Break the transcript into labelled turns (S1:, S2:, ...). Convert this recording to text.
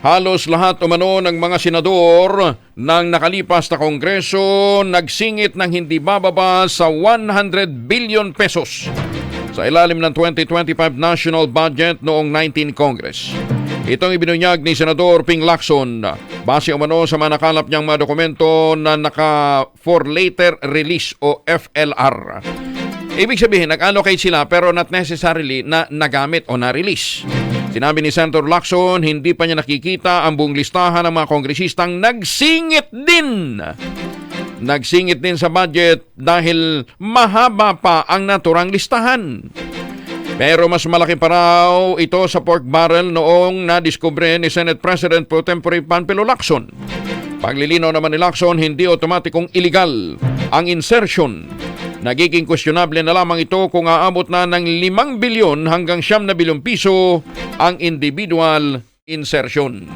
S1: Halos lahat umano ng mga senador ng nakalipas na kongreso nagsingit ng hindi bababa sa 100 billion pesos sa ilalim ng 2025 national budget noong 19 Congress. Itong ibinunyag ni Senador Ping Lacson base umano sa mga nakalap niyang mga dokumento na naka for later release o FLR. Ibig sabihin, nag-allocate sila pero not necessarily na nagamit o na-release. Sinabi ni Senator Lacson, hindi pa niya nakikita ang buong listahan ng mga kongresistang nagsingit din. Nagsingit din sa budget dahil mahaba pa ang naturang listahan. Pero mas malaki pa raw ito sa pork barrel noong nadiskubre ni Senate President Pro Tempore Panpilo Lacson. Paglilinaw naman ni Lacson, hindi otomatikong illegal ang insertion. Nagiging questionable na lamang ito kung aabot na ng 5 bilyon hanggang 7 na bilyong piso ang individual insertion.